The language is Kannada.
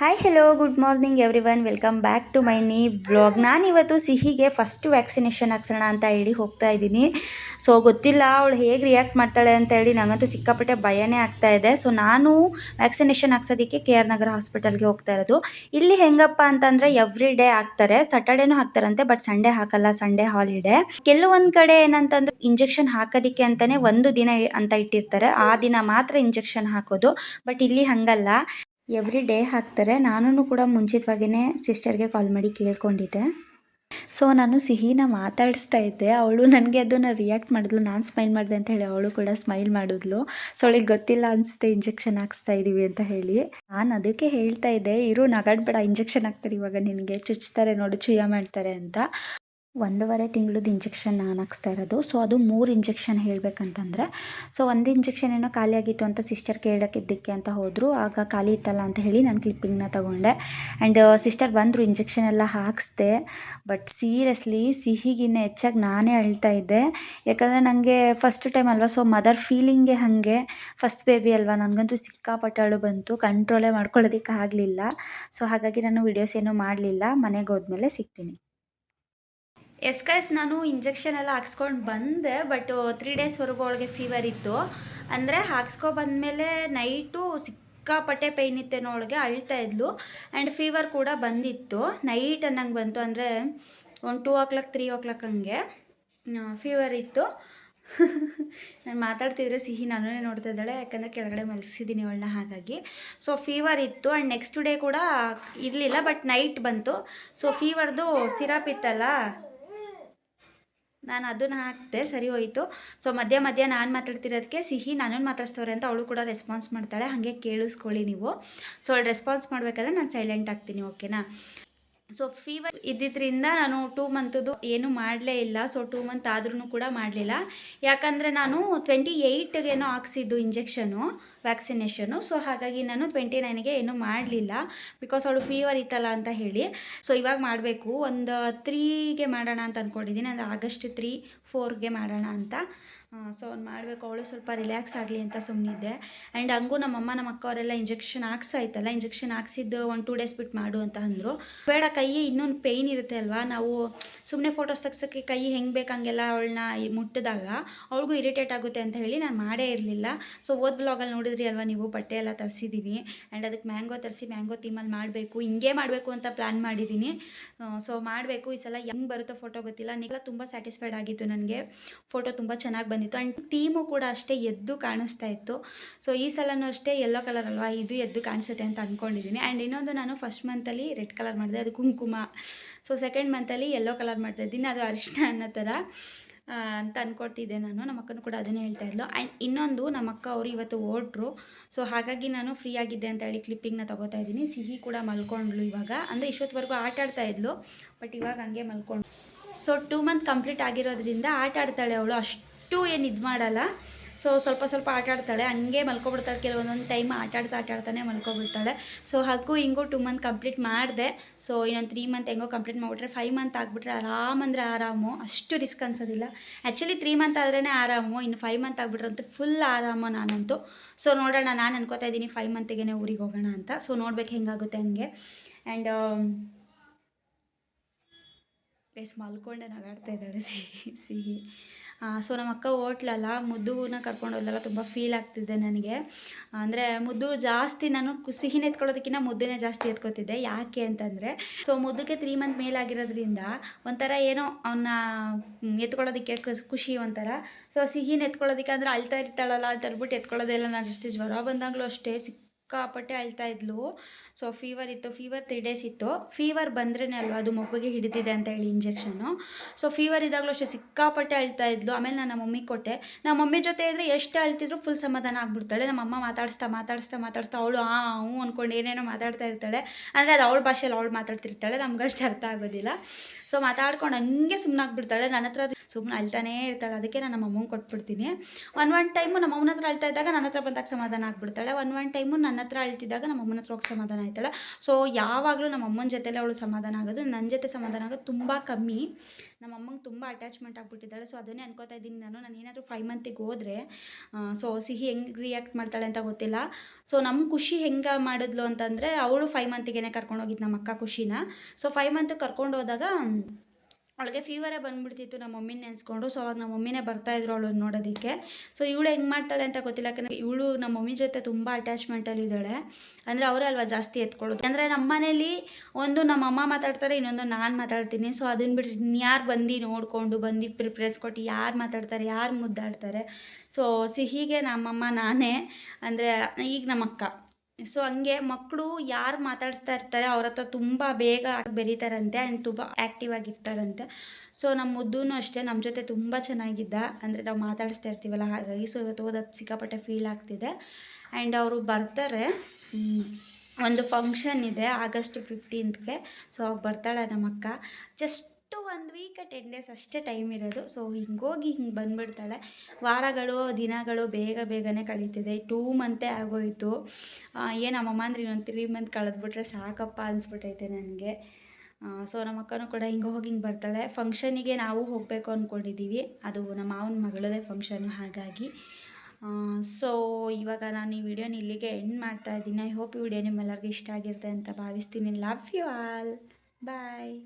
Hi hello good morning every one welcome back to my new vlog ನಾನಿವತ್ತು ಸಿಹಿಗೆ ಫಸ್ಟ್ ವ್ಯಾಕ್ಸಿನೇಷನ್ ಹಾಕ್ಸೋಣ ಅಂತ ಹೇಳಿ ಹೋಗ್ತಾ ಇದ್ದೀನಿ. ಸೊ ಗೊತ್ತಿಲ್ಲ, ಅವಳು ಹೇಗೆ ರಿಯಾಕ್ಟ್ ಮಾಡ್ತಾಳೆ ಅಂತ ಹೇಳಿ ನನಗಂತೂ ಸಿಕ್ಕಾಪಟ್ಟೆ ಭಯನೇ ಆಗ್ತಾ ಇದೆ. ಸೊ ನಾನು ವ್ಯಾಕ್ಸಿನೇಷನ್ ಹಾಕ್ಸೋದಕ್ಕೆ ಕೆ ಆರ್ ನಗರ ಹಾಸ್ಪಿಟಲ್ಗೆ ಹೋಗ್ತಾ ಇರೋದು. ಇಲ್ಲಿ ಹೆಂಗಪ್ಪ ಅಂತಂದರೆ ಎವ್ರಿ ಡೇ ಹಾಕ್ತಾರೆ. ಸಟರ್ಡೇನೂ ಹಾಕ್ತಾರಂತೆ ಬಟ್ ಸಂಡೇ ಹಾಕಲ್ಲ. ಸಂಡೇ ಹಾಲಿಡೇ ಕೆಲವೊಂದು ಕಡೆ ಏನಂತಂದ್ರೆ ಇಂಜೆಕ್ಷನ್ ಹಾಕೋದಕ್ಕೆ ಅಂತಲೇ ಒಂದು ದಿನ ಅಂತ ಇಟ್ಟಿರ್ತಾರೆ. ಆ ದಿನ ಮಾತ್ರ ಇಂಜೆಕ್ಷನ್ ಹಾಕೋದು. ಬಟ್ ಇಲ್ಲಿ ಹಂಗಲ್ಲ. ಎವ್ರಿ ಡೇ ಹಾಕ್ತಾರೆ. ನಾನು ಕೂಡ ಮುಂಚಿತವಾಗಿಯೇ ಸಿಸ್ಟರ್ಗೆ ಕಾಲ್ ಮಾಡಿ ಕೇಳ್ಕೊಂಡಿದ್ದೆ. ಸೊ, ನಾನು ಸಿಹಿನ ಮಾತಾಡಿಸ್ತಾ ಇದ್ದೆ. ಅವಳು ನನಗೆ ಅದನ್ನು ರಿಯಾಕ್ಟ್ ಮಾಡಿದ್ಲು. ನಾನು ಸ್ಮೈಲ್ ಮಾಡಿದೆ ಅಂತ ಹೇಳಿ ಅವಳು ಕೂಡ ಸ್ಮೈಲ್ ಮಾಡಿದ್ಲು. ಸೊ, ಅವಳಿಗೆ ಗೊತ್ತಿಲ್ಲ ಅನಿಸುತ್ತೆ, ಇಂಜೆಕ್ಷನ್ ಹಾಕ್ಸ್ತಾ ಇದ್ದೀವಿ ಅಂತ ಹೇಳಿ. ನಾನು ಅದಕ್ಕೆ ಹೇಳ್ತಾ ಇದ್ದೆ, ಇರು, ನಗಾಡ್ಬೇಡ, ಇಂಜೆಕ್ಷನ್ ಹಾಕ್ತಾರೆ ಇವಾಗ ನಿನಗೆ. ಚುಚ್ತಾರೆ ನೋಡು ಚುಯ್ಯ ಮಾಡ್ತಾರೆ ಅಂತ. ಒಂದೂವರೆ ತಿಂಗಳದ್ದು ಇಂಜೆಕ್ಷನ್ ನಾನು ಹಾಕ್ಸ್ತಾ ಇರೋದು. ಸೊ ಅದು ಮೂರು ಇಂಜೆಕ್ಷನ್ ಹೇಳಬೇಕಂತಂದರೆ ಸೊ ಒಂದು ಇಂಜೆಕ್ಷನ್ ಏನೋ ಖಾಲಿ ಆಗಿತ್ತು ಅಂತ ಸಿಸ್ಟರ್ ಕೇಳೋಕ್ಕಿದ್ದಕ್ಕೆ ಅಂತ ಹೋದರು. ಆಗ ಖಾಲಿ ಇತ್ತಲ್ಲ ಅಂತ ಹೇಳಿ ನಾನು ಕ್ಲಿಪ್ಪಿಂಗ್ನ ತೊಗೊಂಡೆ. ಆ್ಯಂಡ್ ಸಿಸ್ಟರ್ ಬಂದರು ಇಂಜೆಕ್ಷನ್ ಎಲ್ಲ ಹಾಕಿಸ್ದೆ. ಬಟ್ ಸೀರಿಯಸ್ಲಿ ಸಿಹಿಗಿನ್ನ ಹೆಚ್ಚಾಗಿ ನಾನೇ ಅಳ್ತಾ ಇದ್ದೆ. ಯಾಕಂದರೆ ನನಗೆ ಫಸ್ಟ್ ಟೈಮ್ ಅಲ್ವಾ ಸೊ ಮದರ್ ಫೀಲಿಂಗೆ ಹಾಗೆ. ಫಸ್ಟ್ ಬೇಬಿ ಅಲ್ವಾ, ನನಗಂತೂ ಸಿಕ್ಕಾಪಟ್ಟಾಳು ಬಂತು. ಕಂಟ್ರೋಲೇ ಮಾಡ್ಕೊಳ್ಳೋದಕ್ಕೆ ಆಗಲಿಲ್ಲ. ಸೊ ಹಾಗಾಗಿ ನಾನು ವಿಡಿಯೋಸ್ ಏನೂ ಮಾಡಲಿಲ್ಲ. ಮನೆಗೆ ಹೋದ್ಮೇಲೆ ಸಿಗ್ತೀನಿ. ಎಸ್ ಕೈಸ್ ನಾನು ಇಂಜೆಕ್ಷನ್ ಎಲ್ಲ ಹಾಕ್ಸ್ಕೊಂಡು ಬಂದೆ ಬಟ್ ತ್ರೀ ಡೇಸ್ವರೆಗೂ ಅವಳಿಗೆ ಫೀವರ್ ಇತ್ತು. ಅಂದರೆ ಹಾಕ್ಸ್ಕೊ ಬಂದಮೇಲೆ ನೈಟು ಸಿಕ್ಕಾಪಟ್ಟೆ ಪೈನ್ ಇತ್ತೇನೋ ಅವಳಿಗೆ, ಅಳ್ತಾ ಇದ್ಲು. ಆ್ಯಂಡ್ ಫೀವರ್ ಕೂಡ ಬಂದಿತ್ತು. ನೈಟ್ ಅನ್ನಂಗೆ ಬಂತು, ಅಂದರೆ ಒಂದು two o'clock three o'clock ಹಂಗೆ ಫೀವರ್ ಇತ್ತು. ನಾನು ಮಾತಾಡ್ತಿದ್ರೆ ಸಿಹಿ ನಾನೇ ನೋಡ್ತಾ ಇದ್ದಾಳೆ, ಯಾಕಂದರೆ ಕೆಳಗಡೆ ಮಲಗಿಸಿದ್ದೀನಿ ಅವಳನ್ನ ಹಾಗಾಗಿ. ಸೊ ಫೀವರ್ ಇತ್ತು. ಆ್ಯಂಡ್ ನೆಕ್ಸ್ಟ್ ಡೇ ಕೂಡ ಇರಲಿಲ್ಲ ಬಟ್ ನೈಟ್ ಬಂತು. ಸೊ ಫೀವರ್ದು ಸಿರಪ್ ಇತ್ತಲ್ಲ ನಾನು ಅದನ್ನು ಹಾಕಿದೆ ಸರಿ ಹೋಯಿತು. ಸೊ ಮಧ್ಯ ಮಧ್ಯ ನಾನು ಮಾತಾಡ್ತಿರೋದಕ್ಕೆ ಸಿಹಿ ನಾನು ಮಾತಾಡ್ಸ್ತವ್ರೆ ಅಂತ ಅವಳು ಕೂಡ ರೆಸ್ಪಾನ್ಸ್ ಮಾಡ್ತಾಳೆ. ಹಾಗೆ ಕೇಳಿಸ್ಕೊಳ್ಳಿ ನೀವು. ಸೊ ಅವಳು ರೆಸ್ಪಾನ್ಸ್ ಮಾಡಬೇಕಾದ್ರೆ ನಾನು ಸೈಲೆಂಟ್ ಆಗ್ತೀನಿ ಓಕೆನಾ ಸೊ ಫೀವರ್ ಇದ್ದಿದ್ದರಿಂದ ನಾನು ಟೂ ಮಂತದ್ದು ಏನು ಮಾಡಲೇ ಇಲ್ಲ. ಸೊ ಟೂ ಮಂತ್ ಆದ್ರೂ ಕೂಡ ಮಾಡಲಿಲ್ಲ. ಯಾಕಂದರೆ ನಾನು ಟ್ವೆಂಟಿ ಏಯ್ಟ್ಗೇನೋ ಹಾಕ್ಸಿದ್ದು ಇಂಜೆಕ್ಷನು ವ್ಯಾಕ್ಸಿನೇಷನು ಸೊ ಹಾಗಾಗಿ ನಾನು ಟ್ವೆಂಟಿ ನೈನ್ಗೆ ಏನೂ ಮಾಡಲಿಲ್ಲ. ಬಿಕಾಸ್ ಅವಳು ಫೀವರ್ ಇತ್ತಲ್ಲ ಅಂತ ಹೇಳಿ. ಸೊ ಇವಾಗ ಮಾಡಬೇಕು. ಒಂದು ತ್ರೀಗೆ ಮಾಡೋಣ ಅಂತ ಅಂದ್ಕೊಂಡಿದ್ದೀನಿ ಅಂದರೆ ಆಗಸ್ಟ್ ತ್ರೀ ಫೋರ್ಗೆ ಮಾಡೋಣ ಅಂತ. ಸೊ ಅವ್ನು ಮಾಡಬೇಕು. ಅವಳು ಸ್ವಲ್ಪ ರಿಲ್ಯಾಕ್ಸ್ ಆಗಲಿ ಅಂತ ಸುಮ್ಮನಿದ್ದೆ ಆ್ಯಂಡ್ ಹಂಗೂ ನಮ್ಮಮ್ಮ ನಮ್ಮ ಅಕ್ಕ ಅವರೆಲ್ಲ ಇಂಜೆಕ್ಷನ್ ಹಾಕ್ಸಾಯ್ತಲ್ಲ ಇಂಜೆಕ್ಷನ್ ಹಾಕ್ಸಿದ್ದು ಒಂದು ಟೂ ಡೇಸ್ ಬಿಟ್ಟು ಮಾಡು ಅಂತ ಅಂದರು. ಬೇಡ ಕೈ ಇನ್ನೊಂದು ಪೇಯ್ನ್ ಇರುತ್ತೆ ಅಲ್ವಾ? ನಾವು ಸುಮ್ಮನೆ ಫೋಟೋಸ್ ತೆಗ್ಸೋಕ್ಕೆ ಕೈ ಹೆಂಗೆ ಬೇಕಂಗೆಲ್ಲ ಅವಳನ್ನ ಮುಟ್ಟಿದಾಗ ಅವಳಿಗೂ ಇರಿಟೇಟ್ ಆಗುತ್ತೆ ಅಂತ ಹೇಳಿ ನಾನು ಮಾಡೇ ಇರಲಿಲ್ಲ. ಸೊ ಓದ್ ಬ್ಲಾಗಲ್ಲಿ ನೋಡಿದ್ರಿ ಅಲ್ವಾ ನೀವು? ಬಟ್ಟೆ ಎಲ್ಲ ತರಿಸಿದ್ದೀನಿ ಆ್ಯಂಡ್ ಅದಕ್ಕೆ ಮ್ಯಾಂಗೋ ತರಿಸಿ, ಮ್ಯಾಂಗೋ ಥೀಮಲ್ಲಿ ಮಾಡಬೇಕು. ಹಿಂಗೆ ಮಾಡಬೇಕು ಅಂತ ಪ್ಲ್ಯಾನ್ ಮಾಡಿದ್ದೀನಿ ಸೊ ಮಾಡಬೇಕು. ಈ ಸಲ ಹೆಂಗೆ ಬರುತ್ತೋ ಫೋಟೋ ಗೊತ್ತಿಲ್ಲ. ನಿಲ್ಲ ತುಂಬ ಸ್ಯಾಟಿಸ್ಫೈಡ್ ಆಗಿತ್ತು ನನಗೆ. ಫೋಟೋ ತುಂಬ ಚೆನ್ನಾಗಿ ಬಂದಿತ್ತು. ಆ್ಯಂಡ್ ಟೀಮು ಕೂಡ ಅಷ್ಟೇ ಎದ್ದು ಕಾಣಿಸ್ತಾ ಇತ್ತು. ಸೊ ಈ ಸಲನೂ ಅಷ್ಟೇ ಯೆಲ್ಲೋ ಕಲರ್ ಅಲ್ವಾ? ಇದು ಎದ್ದು ಕಾಣಿಸುತ್ತೆ ಅಂತ ಅಂದ್ಕೊಂಡಿದ್ದೀನಿ ಆ್ಯಂಡ್ ಇನ್ನೊಂದು ನಾನು ಫಸ್ಟ್ ಮಂತಲ್ಲಿ ರೆಡ್ ಕಲರ್ ಮಾಡಿದೆ. ಅದು ಕುಂಕುಮ. ಸೊ ಸೆಕೆಂಡ್ ಮಂತಲ್ಲಿ ಯೆಲ್ಲೋ ಕಲರ್ ಮಾಡ್ತಾ ಇದ್ದೀನಿ. ಅದು ಅರಿಶಿನ ಅನ್ನೋ ಥರ ಅಂತ ಅಂದ್ಕೊಡ್ತಿದ್ದೆ ನಾನು. ನಮ್ಮ ಅಕ್ಕನೂ ಕೂಡ ಅದನ್ನೇ ಹೇಳ್ತಾ ಇದ್ಲು. ಆ್ಯಂಡ್ ಇನ್ನೊಂದು ನಮ್ಮ ಅಕ್ಕ ಅವರು ಇವತ್ತು ಓಡ್ರು ಸೊ ಹಾಗಾಗಿ ನಾನು ಫ್ರೀ ಆಗಿದ್ದೆ ಅಂತ ಹೇಳಿ ಕ್ಲಿಪ್ಪಿಂಗ್ನ ತೊಗೋತಾ ಇದ್ದೀನಿ. ಸಿಹಿ ಕೂಡ ಮಲ್ಕೊಂಡ್ಳು ಇವಾಗ. ಅಂದರೆ ಇಷ್ಟೊತ್ತವರೆಗೂ ಆಟ ಆಡ್ತಾ ಇದ್ಲು. ಬಟ್ ಇವಾಗ ಹಂಗೆ ಮಲ್ಕೊಂಡು ಸೊ ಟೂ ಮಂತ್ ಕಂಪ್ಲೀಟ್ ಆಗಿರೋದ್ರಿಂದ ಆಟ ಆಡ್ತಾಳೆ ಅವಳು ಅಷ್ಟು ಏನು ಇದು ಮಾಡಲ್ಲ. ಸೊ ಸ್ವಲ್ಪ ಸ್ವಲ್ಪ ಆಟ ಆಡ್ತಾಳೆ ಹಂಗೆ ಮಲ್ಕೊಬಿಡ್ತಾಳೆ. ಕೆಲವೊಂದೊಂದು ಟೈಮ್ ಆಟಾಡ್ತಾ ಆಟಾಡ್ತಾನೆ ಮಲ್ಕೊಬಿಡ್ತಾಳೆ. ಸೊ ಹಕ್ಕು ಹಿಂಗೂ ಟು ಮಂತ್ ಕಂಪ್ಲೀಟ್ ಮಾಡಿದೆ. ಸೊ ಇನ್ನೊಂದು ತ್ರೀ ಮಂತ್ ಹೆಂಗೋ ಕಂಪ್ಲೀಟ್ ಮಾಡಿಬಿಟ್ರೆ ಫೈವ್ ಮಂತ್ ಆಗಿಬಿಟ್ರೆ ಆರಾಮ್ ಅಂದರೆ ಆರಾಮು. ಅಷ್ಟು ರಿಸ್ಕ್ ಅನ್ಸೋದಿಲ್ಲ. ಆ್ಯಕ್ಚುಲಿ ತ್ರೀ ಮಂತ್ ಆದ್ರೇ ಆರಾಮು. ಇನ್ನು ಫೈವ್ ಮಂತ್ ಆಗಿಬಿಟ್ರೆ ಅಂತೂ ಫುಲ್ ಆರಾಮು ನಾನಂತೂ. ಸೊ ನೋಡೋಣ. ನಾನು ಅನ್ಕೋತಾ ಇದ್ದೀನಿ ಫೈವ್ ಮಂತಿಗೆ ಊರಿಗೆ ಹೋಗೋಣ ಅಂತ. ಸೊ ನೋಡ್ಬೇಕು ಹೆಂಗಾಗುತ್ತೆ ಹಂಗೆ. ಆ್ಯಂಡ್ ಬೇಸ್ ಮಲ್ಕೊಂಡೆ ನಗಾಡ್ತಾ ಇದ್ದಾಳೆ. ಸಿಹಿ ಸಿಹಿ. ಸೊ ನಮ್ಮ ಅಕ್ಕ ಹೋಟ್ಲಲ್ಲ ಮುದ್ದುನ ಕರ್ಕೊಂಡು ಹೋದಲ್ಲ ತುಂಬ ಫೀಲ್ ಆಗ್ತಿದೆ ನನಗೆ. ಅಂದರೆ ಮುದ್ದು ಜಾಸ್ತಿ ನಾನು ಸಿಹಿನ ಎತ್ಕೊಳ್ಳೋದಕ್ಕಿಂತ ಮುದ್ದನೇ ಜಾಸ್ತಿ ಎತ್ಕೊತಿದ್ದೆ. ಯಾಕೆ ಅಂತಂದರೆ, ಸೊ ಮುದ್ದಕ್ಕೆ ತ್ರೀ ಮಂತ್ ಮೇಲಾಗಿರೋದ್ರಿಂದ ಒಂಥರ ಏನೋ ಅವನ್ನ ಎತ್ಕೊಳ್ಳೋದಕ್ಕೆ ಖುಷಿ ಒಂಥರ. ಸೊ ಸಿಹಿನ ಎತ್ಕೊಳ್ಳೋದಕ್ಕೆ ಅಂದರೆ ಅಳ್ತಾ ಇರ್ತಾಳಲ್ಲ ಅಂತ ಹೇಳ್ಬಿಟ್ಟು ಎತ್ಕೊಳ್ಳೋದೆಲ್ಲ ನಾನು ಜಾಸ್ತಿ ಜ್ವರ ಬಂದಾಗಲೂ ಅಷ್ಟೇ ಸಿಕ್ ಸಿಕ್ಕಾಪಟ್ಟೆ ಅಳ್ತಾ ಇದ್ಲು. ಸೊ ಫೀವರ್ ಇತ್ತು ಫೀವರ್ ತ್ರೀ ಡೇಸ್ ಇತ್ತು. ಫೀವರ್ ಬಂದ್ರೇ ಅಲ್ವಾ ಅದು ಮಗುಗೆ ಹಿಡಿದಿದೆ ಅಂತ ಹೇಳಿ ಇಂಜೆಕ್ಷನು ಸೊ ಫೀವರ್ ಇದ್ದಾಗಲೂ ಅಷ್ಟೇ ಸಿಕ್ಕಾಪಟ್ಟೆ ಅಳ್ತಾ ಇದ್ಲು. ಆಮೇಲೆ ನಾನು ನಮ್ಮ ಮಮ್ಮಿಗೆ ಕೊಟ್ಟೆ. ನಮ್ಮ ಮಮ್ಮಿ ಜೊತೆ ಇದ್ದರೆ ಎಷ್ಟು ಅಳ್ತಿದ್ರು ಫುಲ್ ಸಮಾಧಾನ ಆಗ್ಬಿಡ್ತಾಳೆ. ನಮ್ಮ ಅಮ್ಮ ಮಾತಾಡಿಸ್ತಾ ಮಾತಾಡಿಸ್ತಾ ಮಾತಾಡಿಸ್ತಾ ಅವಳು, ಆ, ಹ್ಞೂ ಅಂದ್ಕೊಂಡು ಏನೇನೋ ಮಾತಾಡ್ತಾ ಇರ್ತಾಳೆ. ಅಂದರೆ ಅದು ಅವಳ ಭಾಷೆಯಲ್ಲಿ ಅವಳು ಮಾತಾಡ್ತಿರ್ತಾಳೆ. ನಮ್ಗಷ್ಟು ಅರ್ಥ ಆಗೋದಿಲ್ಲ. ಸೊ ಮಾತಾಡ್ಕೊಂಡು ಹಂಗೆ ಸುಮ್ಮನಾಗ್ಬಿಡ್ತಾಳೆ ನನ್ನ ಹತ್ರ ಸುಮ್ಮನೆ ಅಳ್ತಾನೇ ಇರ್ತಾಳೆ. ಅದಕ್ಕೆ ನಾನು ನಮ್ಮ ಅಮ್ಮಂಗೆ ಕೊಟ್ಬಿಡ್ತೀನಿ. ಒನ್ ಒನ್ ಟೈಮು ನಮ್ಮ ಅಮ್ಮನ ಹತ್ರ ಅಳ್ತಾ ಇದ್ದಾಗ ನನ್ನ ಹತ್ರ ಬಂದಾಗ ಸಮಾಧಾನ ಆಗ್ಬಿಡ್ತಾಳೆ. ಒನ್ ಒನ್ ಟೈಮು ನನ್ನ ನನ್ನ ಹತ್ರ ಅಳ್ತಿದ್ದಾಗ ನಮ್ಮ ಅಮ್ಮನ ಹತ್ರ ಹೋಗಿ ಸಮಾಧಾನ ಆಯ್ತಾಳೆ. ಸೊ ಯಾವಾಗಲೂ ನಮ್ಮ ಅಮ್ಮನ ಜೊತೆಲೇ ಅವಳು ಸಮಾಧಾನ ಆಗೋದು ನನ್ನ ಜೊತೆ ಸಮಾಧಾನ ಆಗೋದು ತುಂಬ ಕಮ್ಮಿ. ನಮ್ಮ ಅಮ್ಮಂಗೆ ತುಂಬ ಅಟ್ಯಾಚ್ಮೆಂಟ್ ಆಗಿಬಿಟ್ಟಿದ್ದಾಳೆ. ಸೊ ಅದನ್ನೇ ಅನ್ಕೋತಾ ಇದ್ದೀನಿ ನಾನು. ನಾನು ಏನಾದರೂ ಫೈವ್ ಮಂತಿಗೆ ಹೋದರೆ ಸೊ ಸಿಹಿ ಹೆಂಗೆ ರಿಯಾಕ್ಟ್ ಮಾಡ್ತಾಳೆ ಅಂತ ಗೊತ್ತಿಲ್ಲ. ಸೊ ನಮ್ಮ ಖುಷಿ ಹೆಂಗೆ ಮಾಡಿದ್ಲು ಅಂತಂದರೆ, ಅವಳು ಫೈವ್ ಮಂತಿಗೆ ಕರ್ಕೊಂಡೋಗಿದ್ದು ನಮ್ಮ ಅಕ್ಕ ಖುಷಿನ. ಸೊ ಫೈವ್ ಮಂತ್ ಕರ್ಕೊಂಡು ಹೋದಾಗ ಅವಳಿಗೆ ಫೀವರೇ ಬಂದ್ಬಿಡ್ತಿತ್ತು, ನಮ್ಮ ಮಮ್ಮಿನ ನೆನೆಸ್ಕೊಂಡು. ಸೊ ಅವಾಗ ನಮ್ಮ ಮಮ್ಮಿನೇ ಬರ್ತಾಯಿದ್ರು ಅವಳು ನೋಡೋದಕ್ಕೆ. ಸೊ ಇವಳು ಹೆಂಗೆ ಮಾಡ್ತಾಳೆ ಅಂತ ಗೊತ್ತಿಲ್ಲ, ಯಾಕಂದರೆ ಇವಳು ನಮ್ಮ ಮಮ್ಮಿ ಜೊತೆ ತುಂಬ ಅಟ್ಯಾಚ್ಮೆಂಟಲ್ಲಿ ಇದ್ದಾಳೆ. ಅಂದರೆ ಅವರೇ ಅಲ್ವಾ ಜಾಸ್ತಿ ಎತ್ಕೊಳ್ಳೋದು. ಅಂದರೆ ನಮ್ಮ ಮನೇಲಿ ಒಂದು ನಮ್ಮ ಅಮ್ಮ ಮಾತಾಡ್ತಾರೆ, ಇನ್ನೊಂದು ನಾನು ಮಾತಾಡ್ತೀನಿ. ಸೊ ಅದನ್ನ ಬಿಟ್ಟು ಇನ್ಯಾರು ಬಂದು ನೋಡಿಕೊಂಡು, ಬಂದು ಪ್ರಿಪ್ರೆನ್ಸ್ ಕೊಟ್ಟು ಯಾರು ಮಾತಾಡ್ತಾರೆ, ಯಾರು ಮುದ್ದಾಡ್ತಾರೆ. ಸೊ ಸಿಹಿಗೆ ನಮ್ಮಮ್ಮ ನಾನೇ. ಅಂದರೆ ಈಗ ನಮ್ಮ ಅಕ್ಕ. ಸೊ ಹಂಗೆ ಮಕ್ಕಳು ಯಾರು ಮಾತಾಡಿಸ್ತಾ ಇರ್ತಾರೆ ಅವ್ರ ಹತ್ರ ತುಂಬ ಬೇಗ ಬೆರೀತಾರಂತೆ ಆ್ಯಂಡ್ ತುಂಬ ಆ್ಯಕ್ಟಿವ್ ಆಗಿರ್ತಾರಂತೆ. ಸೊ ನಮ್ಮ ಮುದ್ದೂ ಅಷ್ಟೇ ನಮ್ಮ ಜೊತೆ ತುಂಬ ಚೆನ್ನಾಗಿದ್ದ. ಅಂದರೆ ನಾವು ಮಾತಾಡಿಸ್ತಾ ಇರ್ತೀವಲ್ಲ, ಹಾಗಾಗಿ ಸೊ ಇವತ್ತು ಓದೋದು ಸಿಕ್ಕಾಪಟ್ಟೆ ಫೀಲ್ ಆಗ್ತಿದೆ. ಆ್ಯಂಡ್ ಅವರು ಬರ್ತಾರೆ ಒಂದು ಫಂಕ್ಷನ್ ಇದೆ ಆಗಸ್ಟ್ ಫಿಫ್ಟೀನ್ತ್ಗೆ ಸೊ ಅವಾಗ ಬರ್ತಾಳೆ ನಮ್ಮ ಅಕ್ಕ ಜಸ್ಟ್ ಒಂದು ವೀಕ್ ಟೆನ್ ಡೇಸ್ ಅಷ್ಟೇ ಟೈಮ್ ಇರೋದು. ಸೊ ಹಿಂಗೋಗಿ ಹಿಂಗೆ ಬಂದುಬಿಡ್ತಾಳೆ. ವಾರಗಳು, ದಿನಗಳು ಬೇಗ ಬೇಗನೆ ಕಳೀತಿದೆ. ಟೂ ಮಂತೇ ಆಗೋಯಿತು. ಏನು ನಮ್ಮಮ್ಮ ಅಂದ್ರೆ ಇನ್ನೊಂದು ತ್ರೀ ಮಂತ್ ಕಳೆದ್ಬಿಟ್ರೆ ಸಾಕಪ್ಪ ಅನಿಸ್ಬಿಟ್ಟೈತೆ ನನಗೆ. ಸೊ ನಮ್ಮ ಅಕ್ಕನೂ ಕೂಡ ಹಿಂಗೆ ಹೋಗಿ ಹಿಂಗೆ ಬರ್ತಾಳೆ. ಫಂಕ್ಷನಿಗೆ ನಾವು ಹೋಗಬೇಕು ಅಂದ್ಕೊಂಡಿದ್ದೀವಿ ಅದು ನಮ್ಮ ಮಾವನ ಮಗಳದೇ ಫಂಕ್ಷನು ಹಾಗಾಗಿ. ಸೊ ಇವಾಗ ನಾನು ಈ ವಿಡಿಯೋನ ಇಲ್ಲಿಗೆ ಎಂಡ್ ಮಾಡ್ತಾ ಇದ್ದೀನಿ. ಐ ಹೋಪ್ ಈ ವಿಡಿಯೋ ನಿಮ್ಮೆಲ್ಲರಿಗೂ ಇಷ್ಟ ಆಗಿರುತ್ತೆ ಅಂತ ಭಾವಿಸ್ತೀನಿ. Love you all bye